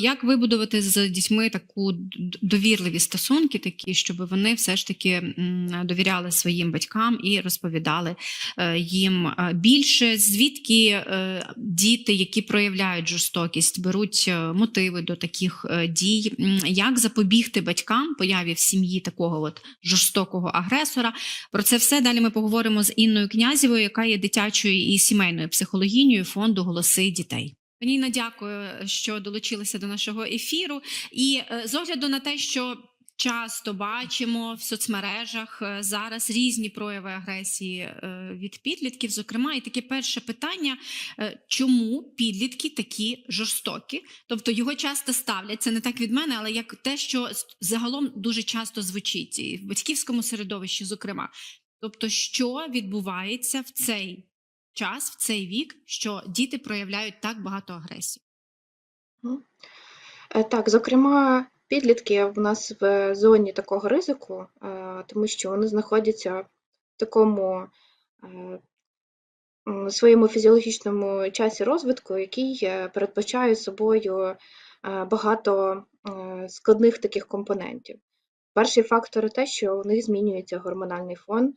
Як вибудувати з дітьми таку довірливі стосунки, такі, щоб вони все ж таки довіряли своїм батькам і розповідали е, їм е, більше, звідки е, діти, які проявляють жорстокість, беруть мотиви до таких дій, як запобігти батькам появі в сім'ї такого от жорстокого агресора. Про це все далі ми поговоримо з Інною Князєвою, яка є дитячою і сімейною психологінею фонду Голоси дітей. Пані Інна, дякую, що долучилися до нашого ефіру. І е, з огляду на те, що часто бачимо в соцмережах е, зараз різні прояви агресії е, від підлітків, зокрема, і таке перше питання: чому підлітки такі жорстокі? Тобто його часто ставлять, це не так від мене, але як те, що загалом дуже часто звучить і в батьківському середовищі, зокрема. Тобто, що відбувається в цей час, в цей вік, що діти проявляють так багато агресії? Е, Так, зокрема, підлітки в нас в зоні такого ризику, е, тому що вони знаходяться в такому е, своєму фізіологічному часі розвитку, який передбачає собою багато складних таких компонентів. Перший фактор те, що у них змінюється гормональний фон,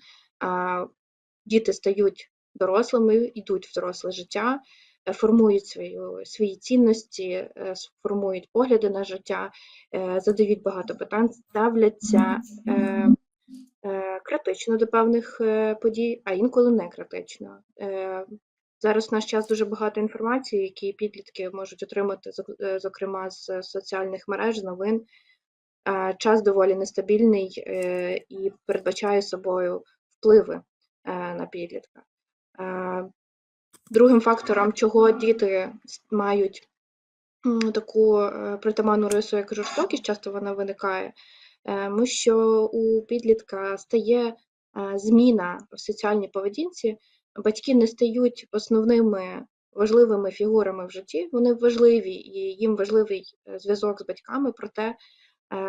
діти стають дорослими, йдуть в доросле життя, е, формують свою, свої цінності, е, формують погляди на життя, е, задають багато питань, ставляться критично до певних подій, а інколи не критично. Е, Зараз в наш час дуже багато інформації, які підлітки можуть отримати, е, зокрема з соціальних мереж, новин. Час доволі нестабільний е, і передбачає собою впливи на підлітка. Е, Другим фактором, чого діти мають таку е, притаманну рису, як жорстокість, часто вона виникає, е, тому що у підлітка стає е, зміна в соціальній поведінці, батьки не стають основними важливими фігурами в житті, вони важливі і їм важливий е, зв'язок з батьками, проте е,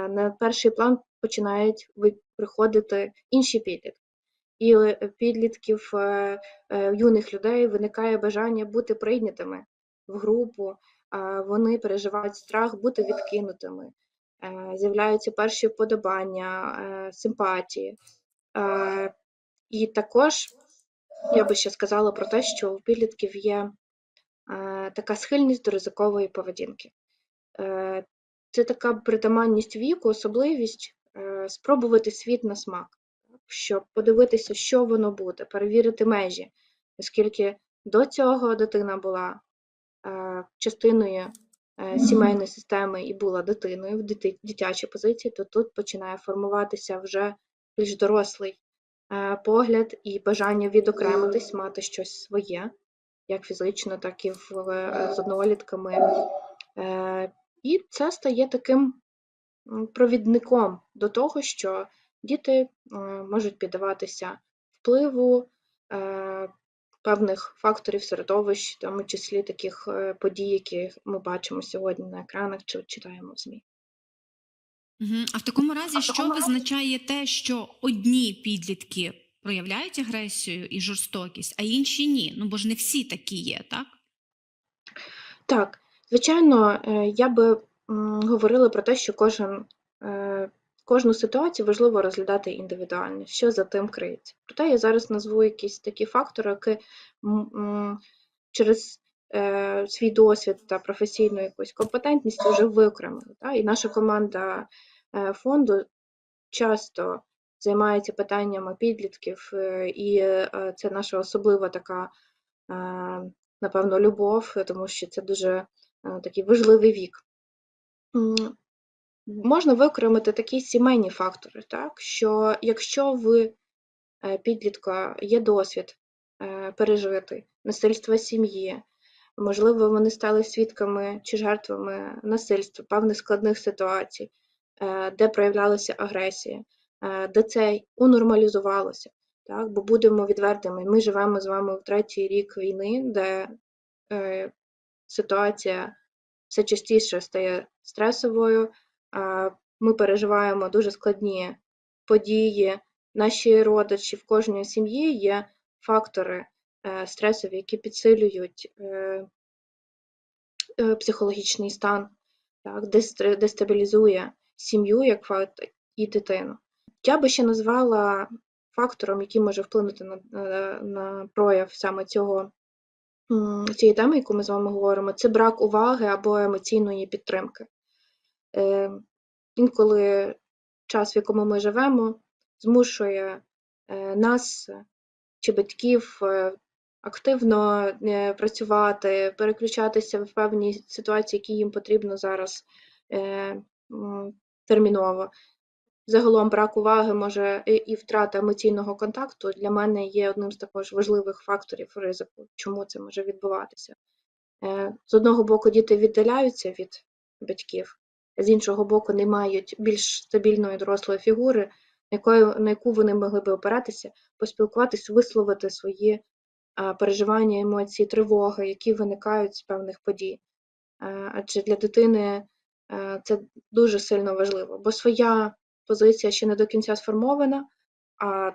на перший план починають приходити інші підлітки. І е, підлітків, е, е, юних людей виникає бажання бути прийнятими в групу, вони переживають страх бути відкинутими, з'являються перші вподобання, симпатії. І також я би ще сказала про те, що у підлітків є така схильність до ризикової поведінки. Це така притаманність віку, особливість спробувати світ на смак, щоб подивитися, що воно буде, перевірити межі, оскільки до цього дитина була е, частиною е, сімейної системи і була дитиною в дитячій позиції, то тут починає формуватися вже більш дорослий е, погляд і бажання відокремитись, мати щось своє, як фізично, так і в, з однолітками. І це стає таким провідником до того, що діти е, можуть піддаватися впливу е, певних факторів середовищ, в тому числі таких е, подій, які ми бачимо сьогодні на екранах чи читаємо в ЗМІ. А в такому разі, що визначає те, що одні підлітки проявляють агресію і жорстокість, а інші ні? Ну бо ж не всі такі є, так? Так, звичайно, я би говорила про те, що кожен, кожну ситуацію важливо розглядати індивідуально, що за тим криється. Проте я зараз назву якісь такі фактори, які через е, свій досвід та професійну якусь компетентність вже виокремили. Та? І наша команда е, фонду часто займається питаннями підлітків, е, і е, це наша особлива така е, напевно, любов, тому що це дуже е, такий важливий вік. Можна виокремити такі сімейні фактори, так? що якщо в е, підлітка є досвід е, пережити насильство сім'ї, можливо, вони стали свідками чи жертвами насильства, певних складних ситуацій, е, де проявлялася агресія, де це унормалізувалося. Так? Бо будемо відвертими, ми живемо з вами в третій рік війни, де е, ситуація все частіше стає стресовою, ми переживаємо дуже складні події. Наші родичі в кожній сім'ї є фактори е, стресові, які підсилюють е, е, психологічний стан так, дестабілізує сім'ю як факт і дитину. Я би ще назвала фактором, який може вплинути на, на, прояв саме цього цієї теми, яку ми з вами говоримо, це брак уваги або емоційної підтримки. Е, інколи час, в якому ми живемо, змушує е, нас чи батьків е, активно працювати, переключатися в певні ситуації, які їм потрібно зараз терміново. Загалом брак уваги може і, втрата емоційного контакту для мене є одним з також важливих факторів ризику, чому це може відбуватися. З одного боку, діти віддаляються від батьків, з іншого боку, не мають більш стабільної дорослої фігури, якою, на яку вони могли би опиратися, поспілкуватись, висловити свої а, переживання, емоції, тривоги, які виникають з певних подій. Е, Адже для дитини е, це дуже сильно важливо, бо своя позиція ще не до кінця сформована, а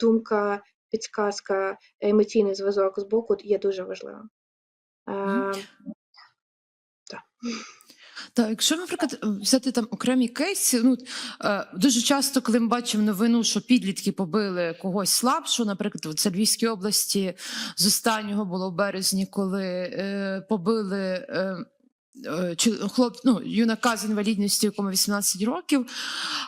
думка, підсказка, емоційний зв'язок з боку є дуже важливим. Е, Мгм. Так, якщо, наприклад, взяти там окремі кейси, ну е, дуже часто, коли ми бачимо новину, що підлітки побили когось слабшого, наприклад, це Львівській області з останнього було в березні, коли е, побили. Е, е, хлоп, ну, юнака з інвалідністю, якому 18 років.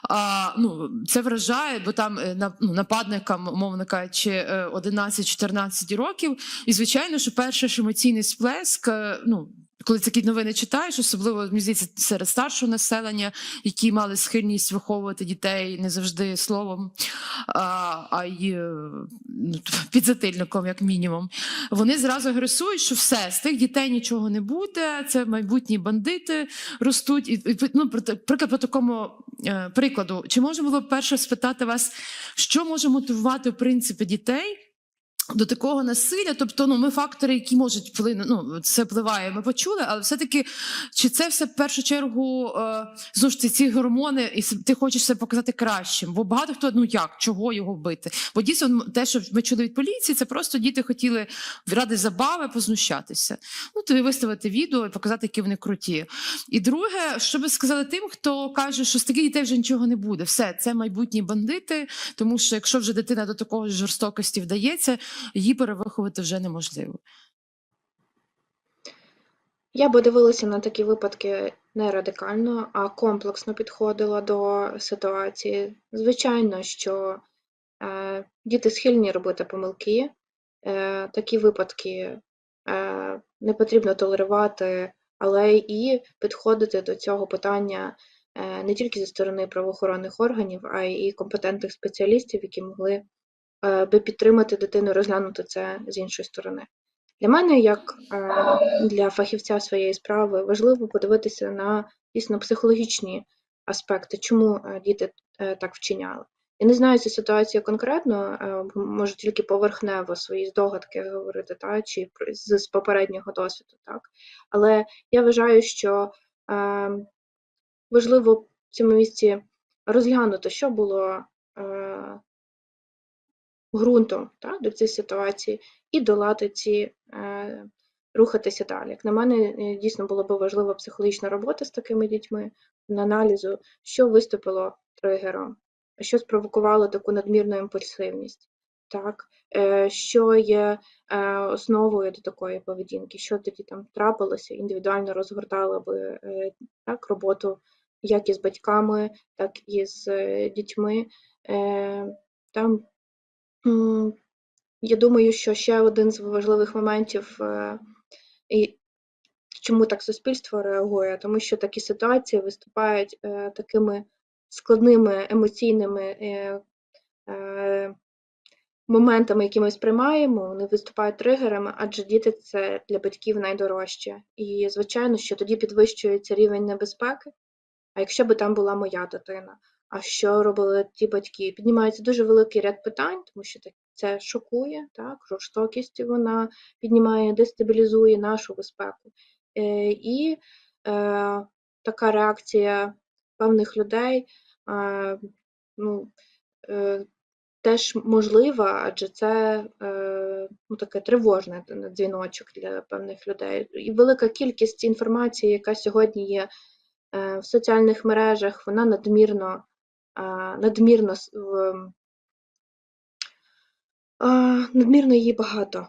А, ну, це вражає, бо там е, ну, нападникам, умовно кажучи, е, 11-14 років. І звичайно, що перший емоційний сплеск, е, ну. Коли такі новини читаєш, особливо мені здається, серед старшого населення, які мали схильність виховувати дітей не завжди словом, а, й е, ну, підзатильником, як мінімум, вони зразу агресують, що все, з тих дітей нічого не буде, це майбутні бандити ростуть. І, ну, при- приклад по такому е, прикладу, чи можна було перше спитати вас, що може мотивувати в принципі дітей? До такого насилля, тобто, ну ми фактори, які можуть вплинути, ну це впливає, ми почули, але все-таки чи це все в першу чергу е, знову ж ці гормони, і ти хочеш себе показати кращим? Бо багато хто ну як, чого його бити? Бо дійсно те, що ми чули від поліції, це просто діти хотіли ради забави познущатися. Ну тобі виставити відео і показати, які вони круті. І друге, що би сказали тим, хто каже, що з таких дітей вже нічого не буде. Все, це майбутні бандити, тому що якщо вже дитина до такої жорстокості вдається, її перевиховувати вже неможливо. Я би дивилася на такі випадки не радикально, а комплексно підходила до ситуації. Звичайно, що е, діти схильні робити помилки. Е, такі випадки е, не потрібно толерувати, але і підходити до цього питання е, не тільки зі сторони правоохоронних органів, а й компетентних спеціалістів, які могли е, би підтримати дитину, розглянути це з іншої сторони. Для мене, як е, для фахівця своєї справи, важливо подивитися на дійсно психологічні аспекти, чому е, діти так вчиняли. Я не знаю цю ситуацію конкретно, можу тільки поверхнево свої здогадки говорити, та, чи з, попереднього досвіду, так. Але я вважаю, що е, важливо в цьому місці розглянути, що було ґрунтом та, до цієї ситуації, і долати ці, е, рухатися далі. Як на мене, е, дійсно було би важлива психологічна робота з такими дітьми, на аналізу, що виступило тригером, що спровокувало таку надмірну імпульсивність, так, е, що є е, основою до такої поведінки, що тоді там трапилося, індивідуально розгортало би так, роботу як із батьками, так і з дітьми. Там Я думаю, що ще один з важливих моментів, е, і чому так суспільство реагує, тому що такі ситуації виступають е, такими складними емоційними е, моментами, які ми сприймаємо, вони виступають тригерами, адже діти це для батьків найдорожче. І, звичайно, що тоді підвищується рівень небезпеки. А якщо би там була моя дитина, а що робили ті батьки? Піднімається дуже великий ряд питань, тому що так- це шокує, так, жорстокість вона піднімає, дестабілізує нашу безпеку. Е, і е, така реакція певних людей, е, ну, е, теж можлива, адже це е, ну, таке тривожне дзвіночок для певних людей. І велика кількість інформації, яка сьогодні є е, в соціальних мережах, вона надмірно, надмірно, надмірно її багато.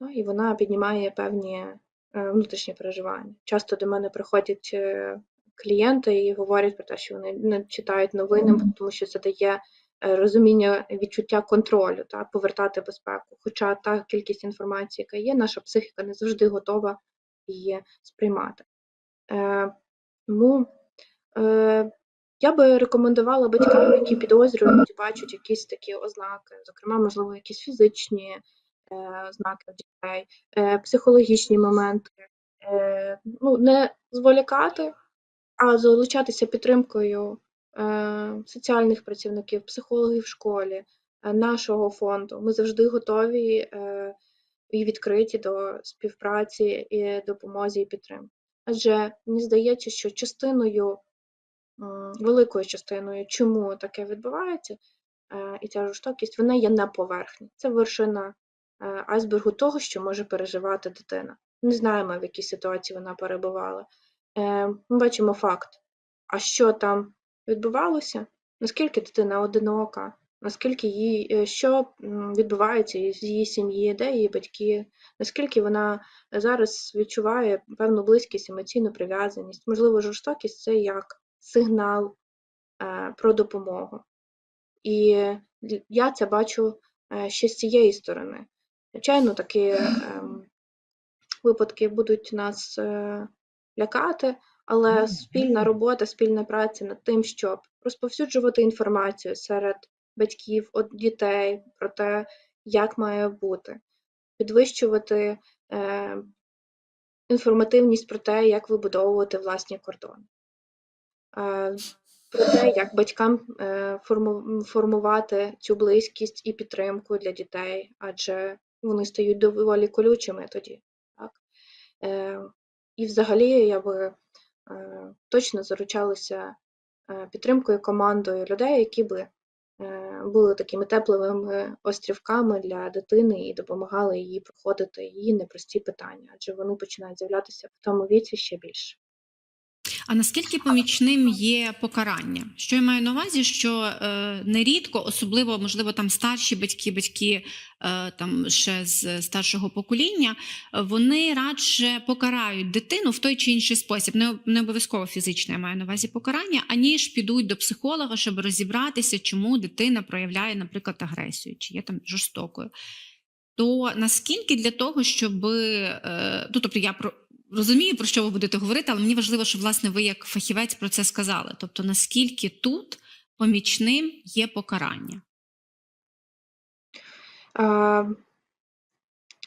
Ну, і вона піднімає певні е, внутрішні переживання. Часто до мене приходять е, клієнти і говорять про те, що вони не читають новини, тому що це дає е, розуміння відчуття контролю та повертати безпеку. Хоча та кількість інформації, яка є, наша психіка не завжди готова її сприймати. Тому е, я би рекомендувала батькам, які підозрюють, бачать якісь такі ознаки, зокрема, можливо, якісь фізичні е, ознаки дітей, е, психологічні моменти, е, ну, не зволікати, а залучатися підтримкою соціальних працівників, психологів в школі, нашого фонду. Ми завжди готові і відкриті до співпраці і допомозі і підтримки. Адже мені здається, що частиною, великою частиною, чому таке відбувається, е, і ця жорстокість, вона є на поверхні. Це вершина е, айсбергу того, що може переживати дитина. Не знаємо, в якій ситуації вона перебувала. Е, Ми бачимо факт. А що там відбувалося? Наскільки дитина одинока? Наскільки їй що відбувається із її сім'ї, де її батьки? Наскільки вона зараз відчуває певну близькість, емоційну прив'язаність? Можливо, жорстокість це як сигнал е, про допомогу. І я це бачу е, ще з цієї сторони. Звичайно, такі ем, випадки будуть нас е, лякати, але спільна робота, спільна праця над тим, щоб розповсюджувати інформацію серед батьків, дітей про те, як має бути, підвищувати е, інформативність про те, як вибудовувати власні кордони. Е, Про те, як батькам е, формувати цю близькість і підтримку для дітей, адже вони стають доволі колючими тоді. Так? Е, І взагалі я би точно заручалася підтримкою командою людей, які би були такими теплими острівками для дитини і допомагали їй проходити її непрості питання, адже вони починають з'являтися в тому віці ще більше. А наскільки помічним є покарання? Що я маю на увазі, що е, нерідко, особливо можливо там старші батьки, батьки е, там ще з старшого покоління, вони радше покарають дитину в той чи інший спосіб, не, не обов'язково фізичне, я маю на увазі покарання, аніж підуть до психолога, щоб розібратися, чому дитина проявляє, наприклад, агресію, чи є там жорстокою. То наскільки для того, щоб е, ну, тобто я про розумію, про що ви будете говорити, але мені важливо, щоб власне ви як фахівець про це сказали. Тобто, наскільки тут помічним є покарання?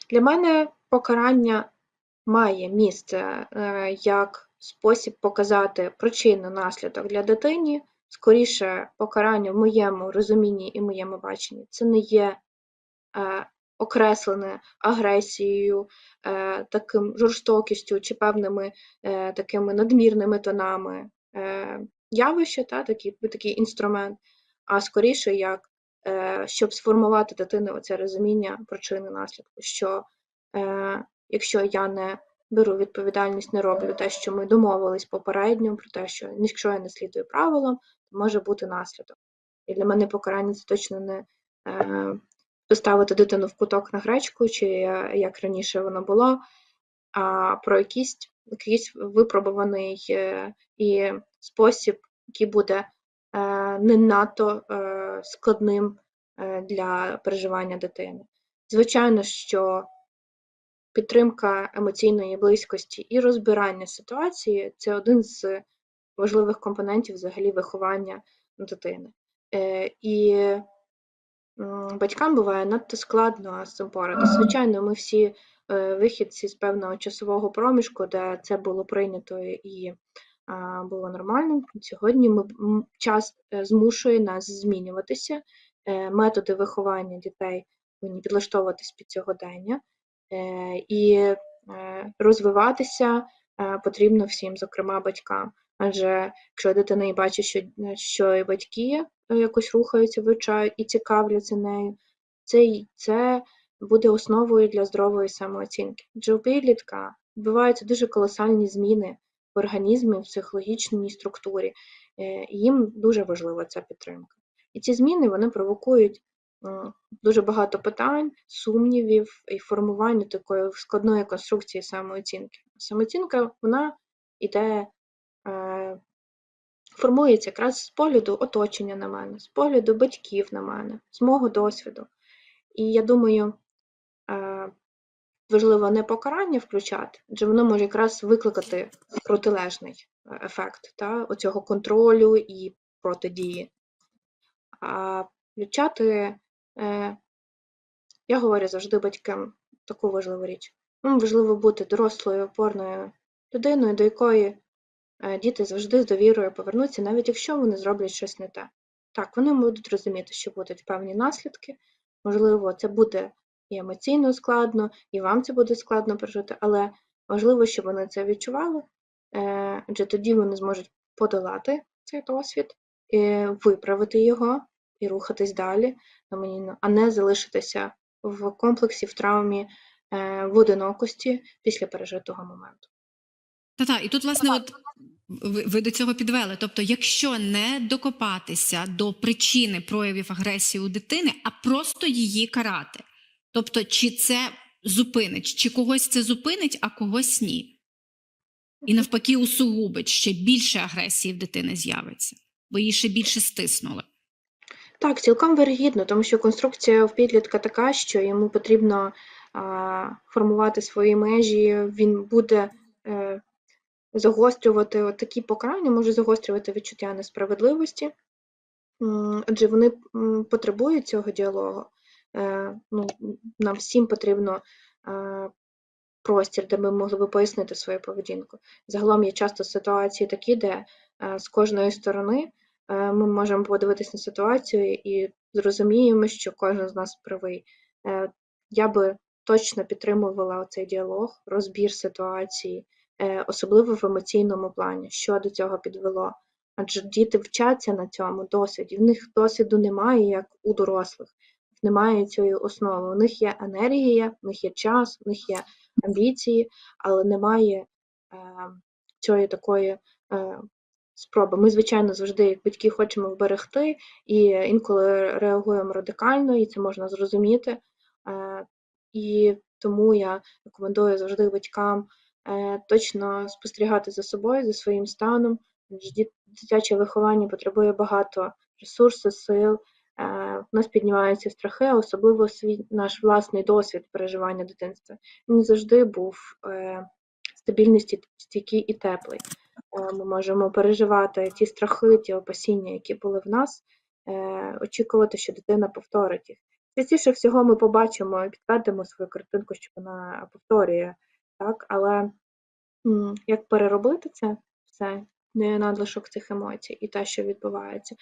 Для мене покарання має місце е, як спосіб показати причину наслідок для дитині. Скоріше, покарання в моєму розумінні і моєму баченні це не є е, окреслене агресією, е, таким жорстокістю чи певними е, такими надмірними тонами е, явище, та, такий, такий інструмент, а скоріше як щоб сформувати дитини оце розуміння причини наслідку, що якщо я не беру відповідальність, не роблю те, що ми домовились попередньо, про те, що якщо я не слідую правилам, то може бути наслідок. І для мене покарання це точно не поставити дитину в куток на гречку, чи е, як раніше воно було, а про якийсь, якийсь випробуваний е, і спосіб, який буде е, не надто складним для переживання дитини. Звичайно, що підтримка емоційної близькості і розбирання ситуації це один з важливих компонентів взагалі виховання дитини. І батькам буває надто складно з цим поратися. Звичайно, ми всі е, вихідці з певного часового проміжку, де це було прийнято і було нормально. Сьогодні ми, час е, змушує нас змінюватися. Е, Методи виховання дітей повинні підлаштовуватись під сьогодення. Е, І розвиватися потрібно всім, зокрема батькам. Адже якщо дитина і бачить, що, що і батьки якось рухаються, вивчають і цікавляться нею, це, це буде основою для здорової самооцінки. Адже у підлітка відбуваються дуже колосальні зміни в організмі, в психологічній структурі, е, їм дуже важлива ця підтримка. І ці зміни вони провокують дуже багато питань, сумнівів і формування такої складної конструкції самооцінки. Самооцінка вона іде, е, формується якраз з погляду оточення на мене, з погляду батьків на мене, з мого досвіду. І я думаю, е, важливо не покарання включати, адже воно може якраз викликати протилежний е, ефект та, оцього контролю і протидії. А включати, е, я говорю завжди батькам таку важливу річ. Важливо бути дорослою, опорною людиною, до якої діти завжди з довірою повернуться, навіть якщо вони зроблять щось не те. Так, вони будуть розуміти, що будуть певні наслідки. Можливо, це буде і емоційно складно, і вам це буде складно пережити, але важливо, щоб вони це відчували, е, адже тоді вони зможуть подолати цей досвід, е, виправити його і рухатись далі, а не залишитися в комплексі, в травмі, е, в одинокості після пережитого моменту. Та-та, і тут, власне, от ви, до цього підвели. Тобто, якщо не докопатися до причини проявів агресії у дитини, а просто її карати. Тобто, чи це зупинить, чи когось це зупинить, а когось ні. І навпаки, усугубить ще більше агресії в дитини з'явиться, бо її ще більше стиснули. Так, цілком вирогідно, тому що конструкція в підлітка така, що йому потрібно а, формувати свої межі, він буде е, загострювати от такі покарання, може загострювати відчуття несправедливості, адже вони потребують цього діалогу. Е, ну, нам всім потрібно е, простір, де ми могли би пояснити свою поведінку. Загалом є часто ситуації такі, де е, з кожної сторони ми можемо подивитися на ситуацію і зрозуміємо, що кожен з нас правий. Я би точно підтримувала цей діалог, розбір ситуації, особливо в емоційному плані, що до цього підвело. Адже діти вчаться на цьому досвіді. В них досвіду немає, як у дорослих, немає цієї основи. У них є енергія, в них є час, в них є амбіції, але немає е, цієї такої е, спроби. Ми, звичайно, завжди, як батьки, хочемо вберегти, і інколи реагуємо радикально, і це можна зрозуміти. Е, і тому я рекомендую завжди батькам е, точно спостерігати за собою, за своїм станом. Дитяче виховання потребує багато ресурсу, сил. Е, В нас піднімаються страхи, особливо свій наш власний досвід переживання дитинства. Він завжди був е, стабільний, стійкий і теплий. Е, Ми можемо переживати ті страхи, ті опасіння, які були в нас, е, очікувати, що дитина повторить їх. Частіше всього ми побачимо і підтвердимо свою картинку, що вона повторює, так? але як переробити це все, не надлишок цих емоцій і те, що відбувається,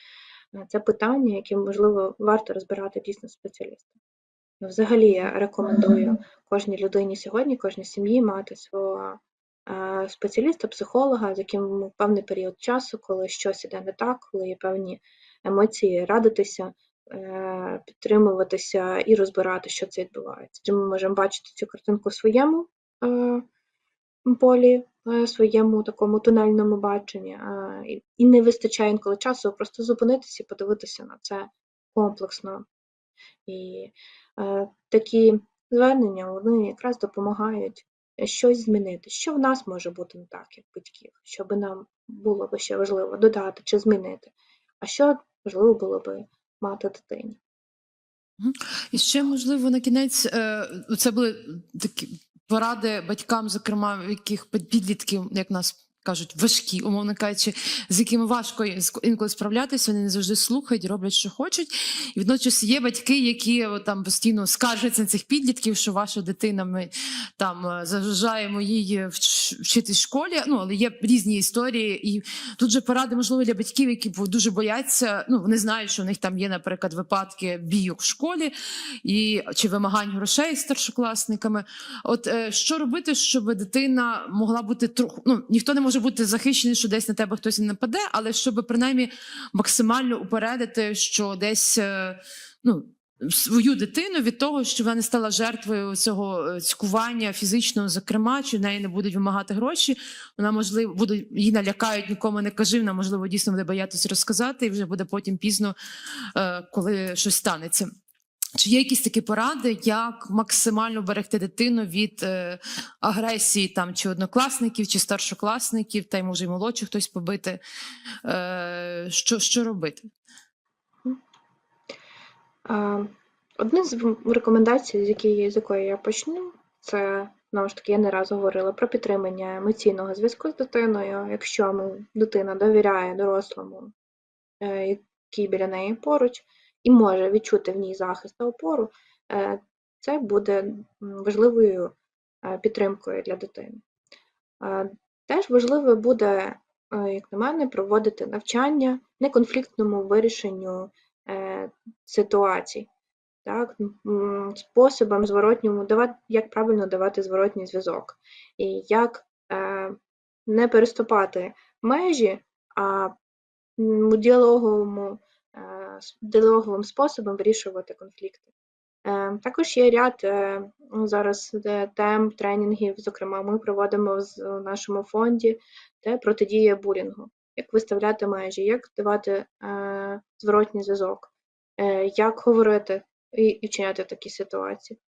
е, це питання, яке, можливо, варто розбирати дійсно з спеціалістом. Ну, Взагалі, я рекомендую кожній людині сьогодні, кожній сім'ї мати свого е, спеціаліста, психолога, з яким певний період часу, коли щось іде не так, коли є певні емоції, радитися, е, підтримуватися і розбирати, що це відбувається. Чи ми можемо бачити цю картинку в своєму полі, е, своєму такому тунельному баченні, е, і- не вистачає інколи часу просто зупинитися і подивитися на це комплексно. І е, такі звернення вони якраз допомагають щось змінити. Що в нас може бути не так, як батьків, що би нам було б ще важливо додати чи змінити, а що важливо було би мати дитині. І ще можливо на кінець е, це були такі поради батькам, зокрема, яких підлітків, як нас кажуть, важкі, умовно кажучи, з якими важко інколи справлятися, вони не завжди слухають, роблять, що хочуть. І водночас є батьки, які там постійно скаржаться на цих підлітків, що ваша дитина ми там е, заважаємо їй вч- вчитись в школі. Ну але є різні історії, і тут же поради можливо для батьків, які дуже бояться. Ну вони знають, що у них там є, наприклад, випадки бійок в школі і чи вимагань грошей з старшокласниками. От е, що робити, щоб дитина могла бути трохи. Ну ніхто не може може бути захищений, що десь на тебе хтось не нападе, але щоб принаймні максимально упередити, що десь е, ну. Свою дитину від того, що вона не стала жертвою цього е, цькування фізичного, зокрема, чи в неї не будуть вимагати гроші. Вона можливо буде її налякають, нікому не кажи. Вона можливо дійсно буде боятися розказати, і вже буде потім пізно, е, коли щось станеться. Чи є якісь такі поради, як максимально берегти дитину від е, агресії там чи однокласників, чи старшокласників, та й може й молодших хтось побити? Е, що, що робити? Одне з рекомендацій, з якої з якої я почну, це знову ж таки, я не раз говорила про підтримання емоційного зв'язку з дитиною. Якщо дитина довіряє дорослому, е, який біля неї поруч, і може відчути в ній захист та опору, е, це буде важливою е, підтримкою для дитини. Е, Теж важливо буде, як на мене, проводити навчання неконфліктному вирішенню ситуацій, так, способом зворотньому як правильно давати зворотній зв'язок, і як не переступати межі, а м, діалоговому, діалоговим способом вирішувати конфлікти. Е, Також є ряд е, ну, зараз тем, тренінгів, зокрема, ми проводимо в нашому фонді, де протидія булінгу, як виставляти межі, як давати е, зворотній зв'язок, як говорити і, вчиняти в такій ситуації.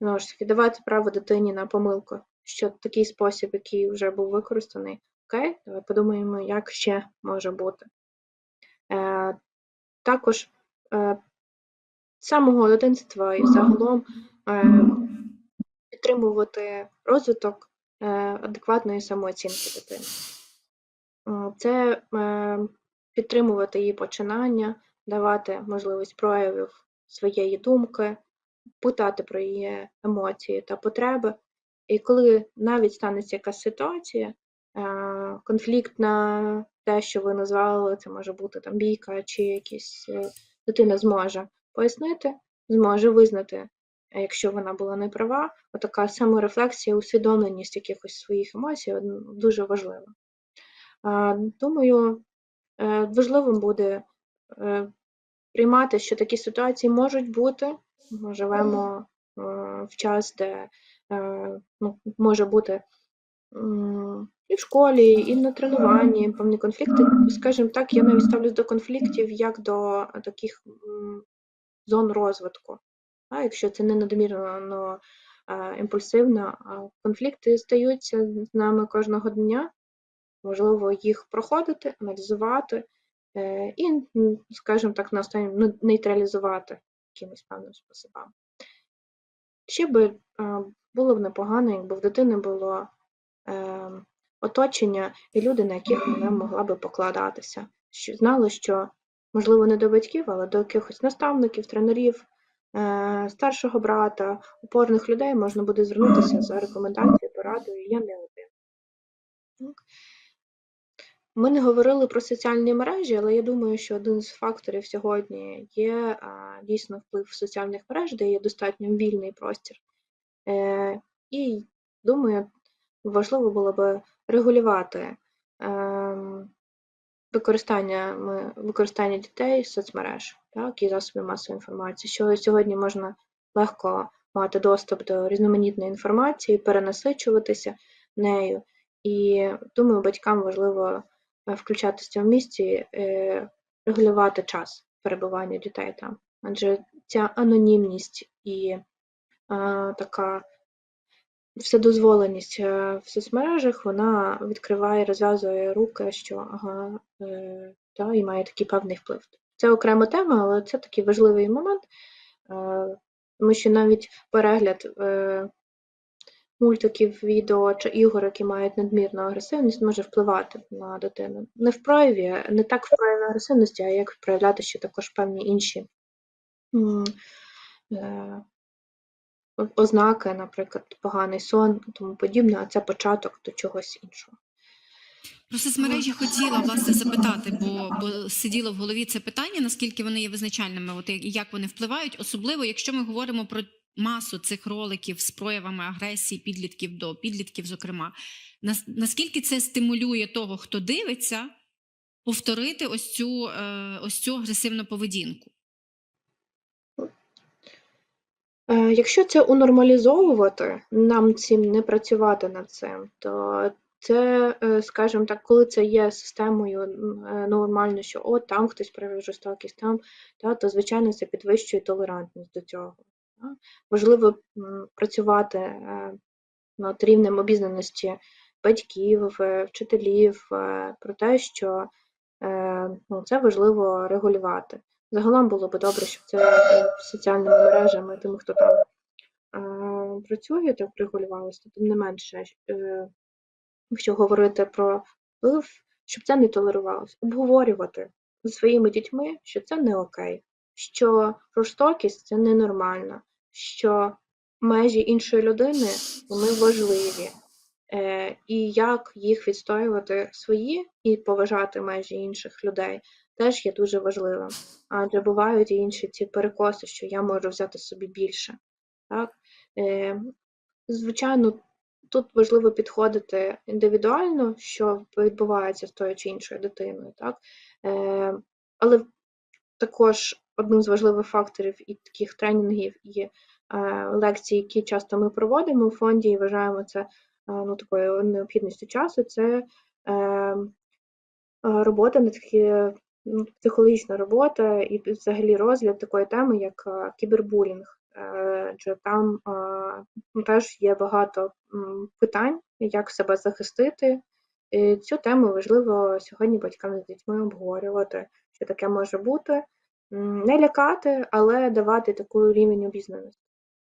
Знову ж таки, давати право дитині на помилку, що такий спосіб, який вже був використаний, окей, давай подумаємо, як ще може бути. Е, також е, з самого дитинства і загалом е, підтримувати розвиток е, адекватної самооцінки дитини. Е, Це е, підтримувати її починання, давати можливість проявів своєї думки, питати про її емоції та потреби. І коли навіть станеться якась ситуація, е, конфлікт на те, що ви назвали, це може бути там бійка чи якісь е, дитина зможе пояснити, зможе визнати, е, якщо вона була не права, отака саморефлексія, усвідомленість якихось своїх емоцій дуже важлива. Думаю, е, важливим буде приймати, що такі ситуації можуть бути. Ми живемо в час, де ну, може бути і в школі, і на тренуванні певні конфлікти. Скажімо так, я навіть ставлюсь до конфліктів як до таких зон розвитку. А якщо це не надмірно е, імпульсивно, конфлікти стаються з нами кожного дня. Можливо, їх проходити, аналізувати е, і, скажімо так, на останньому ну, нейтралізувати якимось певним способами. Ще би е, було б непогано, якби в дитини було е, оточення і люди, на яких вона могла би покладатися, що знали, що, можливо, не до батьків, але до якихось наставників, тренерів, е, старшого брата, опорних людей можна буде звернутися за рекомендацією, порадою, я не один. Ми не говорили про соціальні мережі, але я думаю, що один з факторів сьогодні є а, дійсно вплив соціальних мереж, де є достатньо вільний простір. Е, і думаю, важливо було би регулювати ем, використання, використання дітей соцмереж, так, і засобів масової інформації, що сьогодні можна легко мати доступ до різноманітної інформації, перенасичуватися нею. І думаю, батькам важливо е, включатися в місті, е, регулювати час перебування дітей там. Адже ця анонімність і е, така вседозволеність е, в соцмережах, вона відкриває, розв'язує руки, що ага, е, та, і має такий певний вплив. Це окрема тема, але це такий важливий момент, е, тому що навіть перегляд мультиків, відео чи ігор, які мають надмірну агресивність, може впливати на дитину. Не в прояві, не так в прояві агресивності, а як проявляти ще також певні інші ознаки, наприклад, поганий сон і тому подібне, а це початок до чогось іншого. Про соцмережі хотіла власне запитати, бо, бо сиділо в голові це питання, наскільки вони є визначальними, от як- вони впливають, особливо якщо ми говоримо про масу цих роликів з проявами агресії підлітків до підлітків, зокрема. Наскільки це стимулює того, хто дивиться, повторити ось цю, е, ось цю агресивну поведінку? Е, Якщо це унормалізовувати, нам цим не працювати над цим, то це, е, скажімо так, коли це є системою е, нормально, що от там хтось проявив жорстокість, там, та, то звичайно це підвищує толерантність до цього. та. Важливо працювати е, над рівнем обізнаності батьків, е, вчителів е, про те, що е, ну, це важливо регулювати. Загалом було б добре, щоб це соціальними мережами, тими, хто там працює, так регулювалося. Тим не менше, е, якщо говорити про вплив, щоб це не толерувалося, обговорювати зі своїми дітьми, що це не окей, що жорстокість це ненормально, що межі іншої людини вони важливі. Е, і як їх відстоювати свої і поважати межі інших людей теж є дуже важливим. Адже бувають і інші ці перекоси, що я можу взяти собі більше. Так? Е, звичайно, тут важливо підходити індивідуально, що відбувається з тою чи іншою дитиною. Так? Е, але також одним з важливих факторів і таких тренінгів і е, лекцій, які часто ми проводимо у фонді і вважаємо це е, ну, такою необхідністю часу, це е, е, робота на такі ну, психологічна робота і взагалі розгляд такої теми, як е, кібербулінг. Е, Адже там е, ну, теж є багато питань, як себе захистити. І цю тему важливо сьогодні батькам з дітьми обговорювати, що таке може бути. Не лякати, але давати таку рівень обізнаності.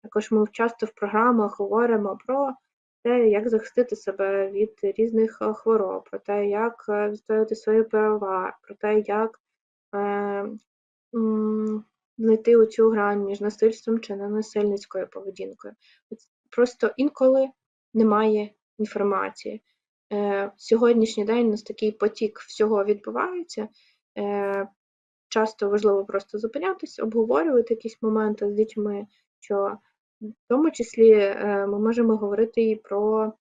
Також ми часто в програмах говоримо про те, як захистити себе від різних е, хвороб, про те, як е, відстояти свої права, про те, як е, знайти оцю грань між насильством чи ненасильницькою поведінкою. Просто інколи немає інформації. Сьогоднішній день у нас такий потік всього відбувається. Часто важливо просто зупинятися, обговорювати якісь моменти з дітьми, що в тому числі е, ми можемо говорити і про е,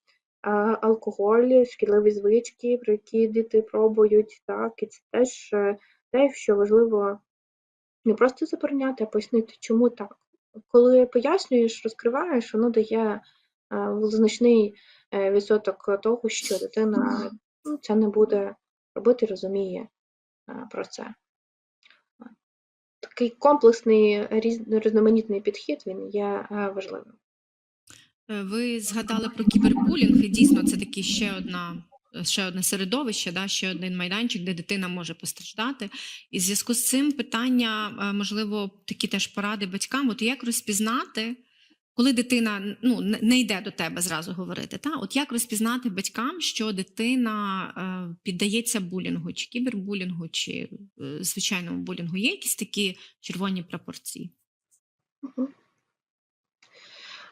алкоголь, шкідливі звички, про які діти пробують, так, і це теж е, те, що важливо не просто забороняти, а пояснити, чому так. Коли пояснюєш, розкриваєш, воно дає значний відсоток того, що дитина ну, це не буде робити, розуміє про це. Такий комплексний різ- різноманітний підхід він є е, важливим. Е, Ви згадали про кібербулінг, і дійсно це таки ще одна. Ще одне середовище, да, ще один майданчик, де дитина може постраждати. І в зв'язку з цим питання, е, можливо, такі теж поради батькам. От як розпізнати, коли дитина ну, не- йде до тебе зразу говорити, та? от як розпізнати батькам, що дитина е, піддається булінгу, чи кібербулінгу, чи е, звичайному булінгу? Є якісь такі червоні прапорці? Мгм.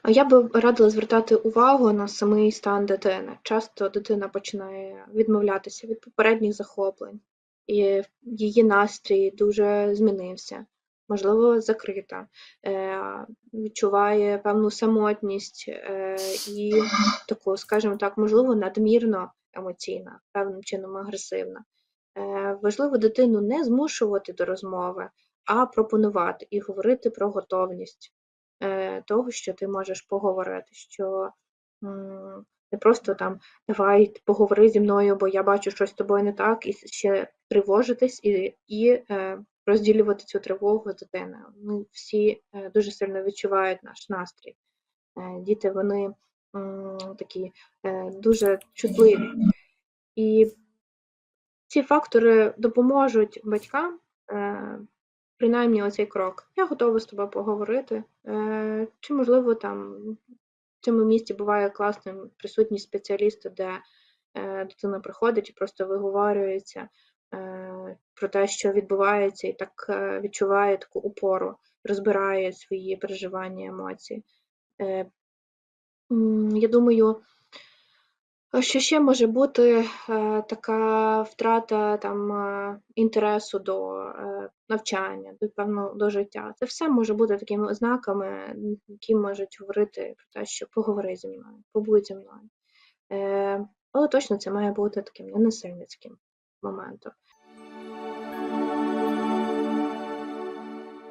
А Я би радила звертати увагу на самий стан дитини. Часто дитина починає відмовлятися від попередніх захоплень, і її настрій дуже змінився, можливо, закрита, е, відчуває певну самотність е, і таку, скажімо так, можливо, надмірно емоційна, певним чином агресивна. Е, Важливо дитину не змушувати до розмови, а пропонувати і говорити про готовність того, що ти можеш поговорити, що не просто там давай поговори зі мною, бо я бачу щось з тобою не так, і ще тривожитись і, і е, розділювати цю тривогу з дитиною. Ми всі е, дуже сильно відчувають наш настрій. Е, діти вони такі е, дуже чутливі. І ці фактори допоможуть батькам. Принаймні оцей крок. Я готова з тобою поговорити. Чи, можливо, там в цьому місті буває класним присутні спеціалісти, де дитина приходить і просто виговорюється про те, що відбувається, і так е, відчуває таку опору, розбирає свої переживання, емоції. Е, Я думаю, Що ще може бути е, така втрата там е, інтересу до е, навчання, до певного до життя. Це все може бути такими ознаками, які можуть говорити про те, що поговори зі мною, побудь зі мною. Е, але точно це має бути таким ненасильницьким моментом.